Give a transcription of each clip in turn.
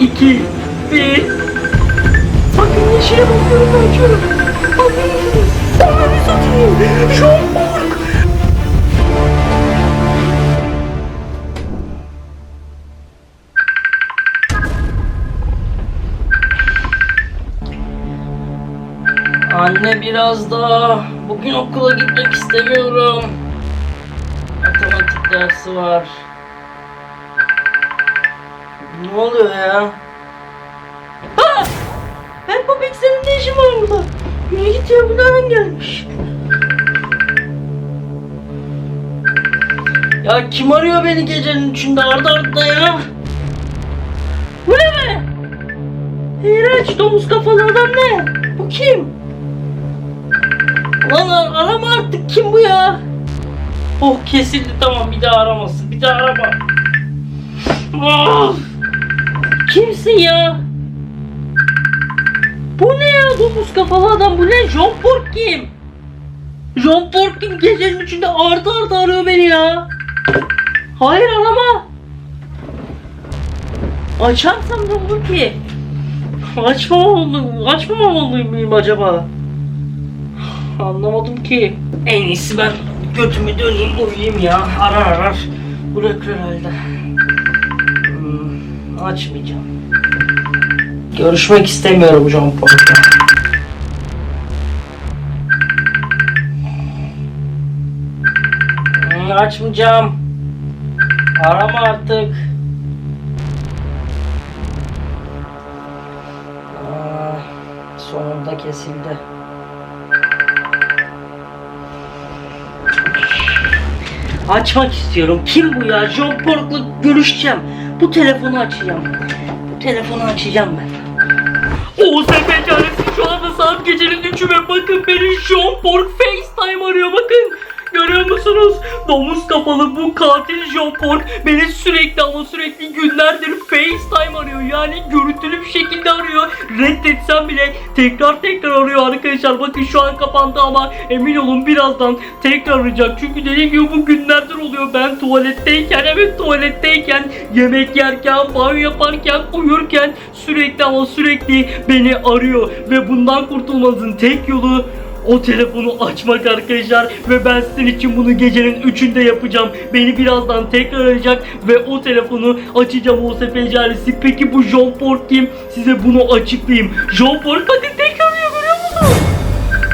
2, 1. Bakın yeşile bakıyorum açıyorum. Bakın. Ananı satayım. Paul. Anne biraz daha. Bugün okula gitmek istemiyorum. Matematik dersi var. Ne oluyor ya? Ha! Ben Popek senin ne işin var burada? Yürü git ya bu nereden gelmiş? Ya kim arıyor beni gecenin üçünde arda arda ya? Bu ne be? İğrenç domuz kafalı adam ne? Bu kim? Lan ar- arama artık kim bu ya? Oh kesildi tamam bir daha aramasın bir daha arama. Oh! Kimsin ya? Bu ne ya domuz kafalı adam bu ne? John Pork kim? John Pork kim gecenin içinde ardı ardı arıyor beni ya. Hayır arama. Açarsam ne olur ki? Açmamalı, açmamalı mıyım acaba? Anlamadım ki. En iyisi ben götümü döneyim uyuyayım ya. Arar arar. Bırakır herhalde. Açmayacağım. Görüşmek istemiyorum John Paul'la. Açmayacağım. Arama artık. Sonunda kesildi. Açmak istiyorum. Kim bu ya? John Pork'la görüşeceğim. Bu telefonu açacağım. Bu telefonu açacağım ben. O sefer çaresi şu anda saat gecenin üçü ve bakın beni John Pork FaceTime arıyor bakın. Görüyor musunuz? Domuz kafalı bu katil John Pork beni sürekli ama sürekli günlerdir FaceTime arıyor. Yani görüntülü bir şekilde arıyor. Reddetsem bile tekrar tekrar arıyor arkadaşlar. Bakın şu an kapandı ama emin olun birazdan tekrar arayacak. Çünkü dediğim gibi bu günlerdir oluyor. Ben tuvaletteyken evet tuvaletteyken yemek yerken, banyo yaparken, uyurken sürekli ama sürekli beni arıyor. Ve bundan kurtulmanızın tek yolu o telefonu açmak arkadaşlar ve ben sizin için bunu gecenin üçünde yapacağım. Beni birazdan tekrar arayacak ve o telefonu açacağım o sefercarisi. Peki bu John Ford kim? Size bunu açıklayayım. John bakın tekrar arıyor görüyor musunuz?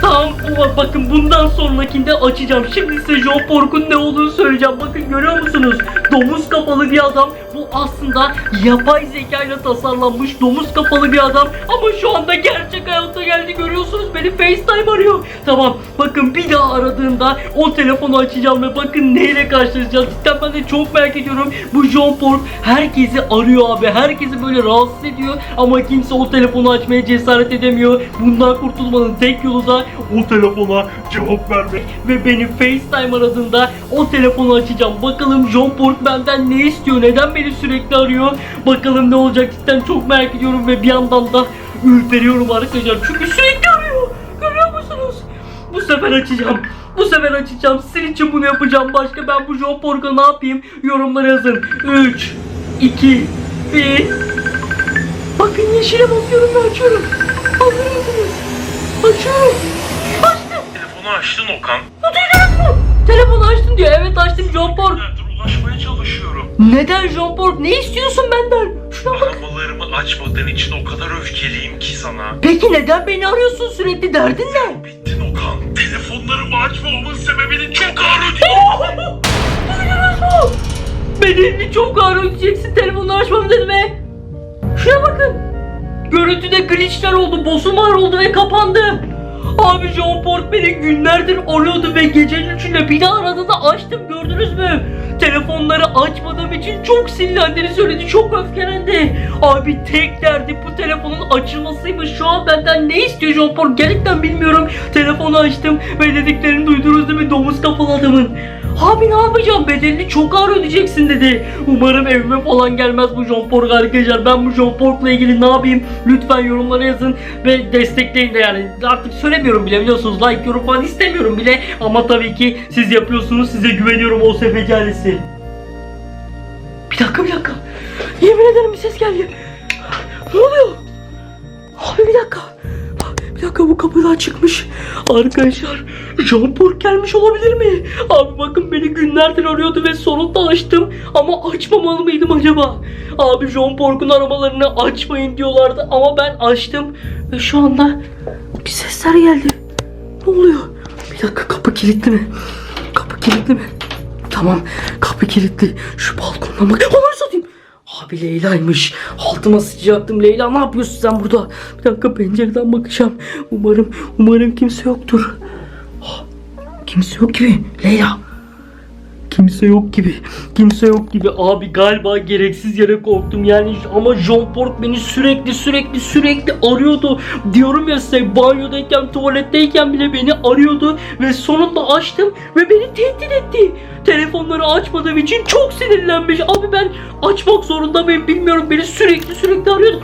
Tamam bakın bundan sonrakinde açacağım. Şimdi size John Pork'un ne olduğunu söyleyeceğim. Bakın görüyor musunuz? Domuz kafalı bir adam. Aslında yapay zeka ile tasarlanmış domuz kafalı bir adam. Ama şu anda gerçek hayatta geldi görüyorsunuz. Beni FaceTime arıyor. Tamam bakın bir daha aradığında o telefonu açacağım ve bakın neyle karşılaşacağız. Cidden ben de çok merak ediyorum. Bu John Pork herkesi arıyor abi. Herkesi böyle rahatsız ediyor. Ama kimse o telefonu açmaya cesaret edemiyor. Bundan kurtulmanın tek yolu da o telefona cevap vermek. Ve beni FaceTime aradığında o telefonu açacağım. Bakalım John Pork benden ne istiyor? Neden beni sürekli arıyor? Bakalım ne olacak cidden çok merak ediyorum ve bir yandan da ürperiyorum arkadaşlar. Çünkü sürekli arıyor. Görüyor musunuz? Bu sefer açacağım. Bu sefer açacağım. Sizin için bunu yapacağım. Başka ben bu John Pork'a ne yapayım? Yorumlara yazın. 3, 2, 1. Bakın yeşile basıyorum ve açıyorum. Hazır mısınız? Açıyorum. Açtım. Telefonu açtın Okan. Duydunuz mu? Telefonu açtın diyor. Evet açtım John. Nereden ulaşmaya çalışıyorum. Neden Pork? Ne istiyorsun benden? Şuna bak. Aramalarımı açmadığın için o kadar öfkeliyim ki sana. Peki neden beni arıyorsun sürekli? Derdin ne? Bittin Okan. Telefonlarımı açmamamın sebebini çok ağır ödeyeceğim. Duydunuz mu? Bedelini çok ağır ödeyeceksin telefonu açmam dedim be. Şuna bakın. Görüntüde glitchler oldu, bozulmalar oldu ve kapandı. Abi John Pork beni günlerdir arıyordu ve gecenin üçünde bir daha aradı da açtım gördünüz mü? Telefonları açmadığım için çok sinirlendiğini söyledi, çok öfkelendi. Abi tek derdi bu telefonun açılmasıymış. Şu an benden ne istiyor John Pork gerçekten bilmiyorum. Telefonu açtım ve dediklerini duydunuz değil mi domuz kafalı adamın. Abi ne yapacağım bedelini çok ağır ödeyeceksin dedi. Umarım evime falan gelmez bu John Pork arkadaşlar. Ben bu John Pork'la ilgili ne yapayım? Lütfen yorumlara yazın ve destekleyin de yani. Artık söylemiyorum bile biliyorsunuz. Like yorum falan istemiyorum bile. Ama tabii ki siz yapıyorsunuz. Size güveniyorum o sefecarisi. Bir dakika bir dakika. Yemin ederim bir ses geldi. Ne oluyor? Abi bir dakika. Bir dakika bu kapıdan çıkmış. Arkadaşlar Jean Paul gelmiş olabilir mi? Abi bakın beni günlerdir arıyordu ve sonunda açtım. Ama açmamalı mıydım acaba? Abi Jean Paul'un aramalarını açmayın diyorlardı ama ben açtım. Ve şu anda bir sesler geldi. Ne oluyor? Bir dakika kapı kilitli mi? Kapı kilitli mi? Tamam kapı kilitli. Şu balkondan bak. Onları satayım. Abi Leyla'ymış. Altıma sıçacaktım. Leyla ne yapıyorsun sen burada? Bir dakika pencereden bakacağım. Umarım umarım kimse yoktur. Ah, Kimse yok gibi. Leyla. Kimse yok gibi. Kimse yok gibi. Abi galiba gereksiz yere korktum yani ama Jean Paul beni sürekli sürekli sürekli arıyordu. Diyorum ya size banyodayken tuvaletteyken bile beni arıyordu ve sonunda açtım ve beni tehdit etti. Telefonları açmadığım için çok sinirlenmiş. Abi ben açmak zorunda mıyım bilmiyorum. Beni sürekli sürekli arıyordu.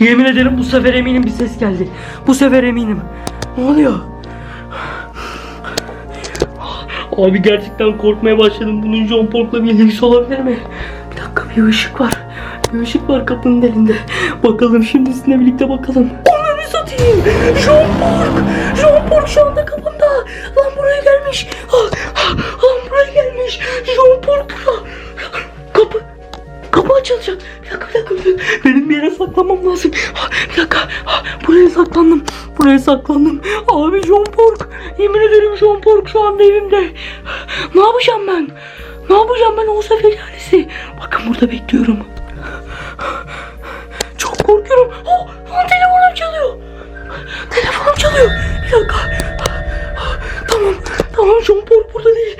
Yemin ederim bu sefer eminim bir ses geldi. Bu sefer eminim. Ne oluyor? Abi gerçekten korkmaya başladım. Bunun John Pork'la bir ilgisi olabilir mi? Bir dakika bir ışık var. Bir ışık var kapının elinde. Bakalım şimdi sizinle birlikte bakalım. Onları satayım. John Pork. John Pork şu anda kapımda. Lan buraya gelmiş. Ah, ah, Lan buraya gelmiş. John Pork burada. Açılacak. Bir dakika, bir dakika. Benim bir yere saklanmam lazım. Bir dakika. Buraya saklandım. Buraya saklandım. Abi John Pork. Yemin ederim John Pork şu anda evimde. Ne yapacağım ben? Ne yapacağım ben olsa fecarisi? Bakın burada bekliyorum. Çok korkuyorum. Oh, lan telefonum çalıyor. Telefonum çalıyor. Bir dakika. Tamam. Tamam John Pork burada değil.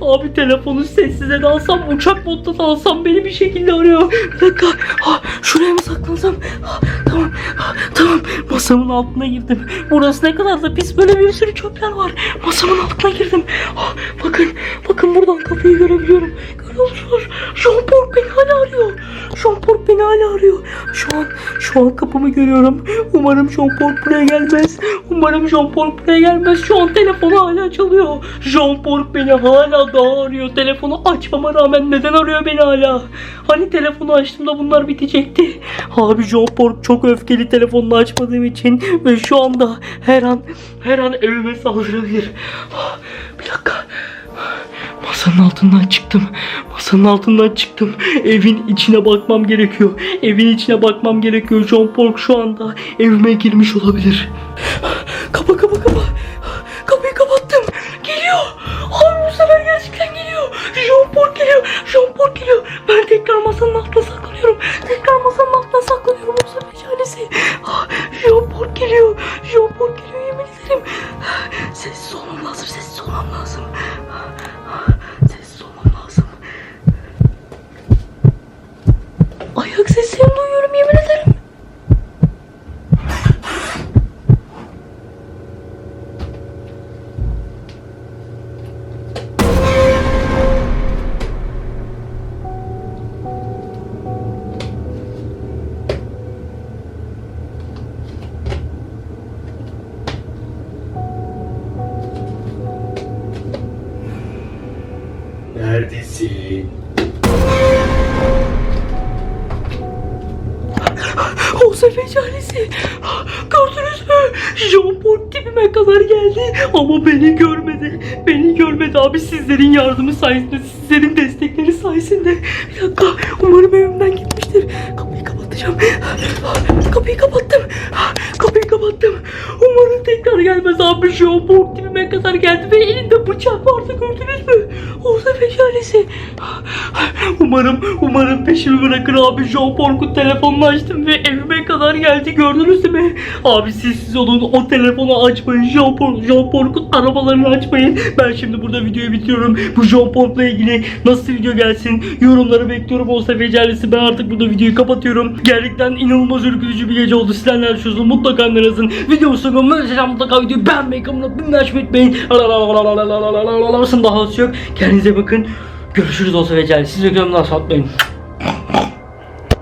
Abi, telefonu sessize de alsam, uçak modda da alsam beni bir şekilde arıyor. Bir dakika. Ah, şuraya mı saklansam? Ah, tamam, ah, tamam. Masamın altına girdim. Burası ne kadar da pis böyle bir sürü çöpler var. Masamın altına girdim. Ah, bakın, bakın buradan kapıyı görebiliyorum. Görüyor musunuz? Jean Paul beni hala arıyor. Jean Paul beni hala arıyor. Şu an, şu an kapımı görüyorum. Umarım Jean Paul buraya gelmez. Umarım Jean Paul buraya gelmez. Şu an telefonu hala çalıyor. Jean Paul beni hala daha arıyor. Telefonu açmama rağmen neden arıyor beni hala? Hani telefonu açtığımda bunlar bitecekti. Abi Jean Paul çok öfkeli telefonunu açmadığım için ve şu anda her an her an evime saldırabilir. Ah, Bir dakika. Masanın altından çıktım. Masanın altından çıktım. Evin içine bakmam gerekiyor. Evin içine bakmam gerekiyor. John Pork şu anda evime girmiş olabilir. Kapa kapa kapa. Paul dibime kadar geldi ama beni görmedi. Beni görmedi abi sizlerin yardımı sayesinde, sizlerin destekleri sayesinde. Bir dakika, umarım evimden gitmiştir. Kapıyı kapatacağım. Kapıyı kapattım. Kapıyı kapattım. Umarım tekrar gelmez abi. Paul dibime kadar geldi ve elinde bıçak vardı gördünüz mü? O sefer çaresi. Umarım, umarım peşimi bırakır abi. Paul'un telefonunu açtım ve evime kadar geldi gördünüz değil mi? Abi sessiz olun o telefonu açmayın. Jean Paul, Jean Paul'un arabalarını açmayın. Ben şimdi burada videoyu bitiriyorum. Bu Jean Paul'la ilgili nasıl video gelsin yorumları bekliyorum. O sefer ben artık burada videoyu kapatıyorum. Gerçekten inanılmaz ürkütücü bir gece oldu. Sizler neler düşünüyorsunuz? Mutlaka önerirsiniz. Videomu sonuna mesela mutlaka videoyu beğenmeyi, kanalına bilmeyi açmayı unutmayın. Daha yok. Kendinize bakın. Görüşürüz olsa ve Siz reklamını asla atmayın.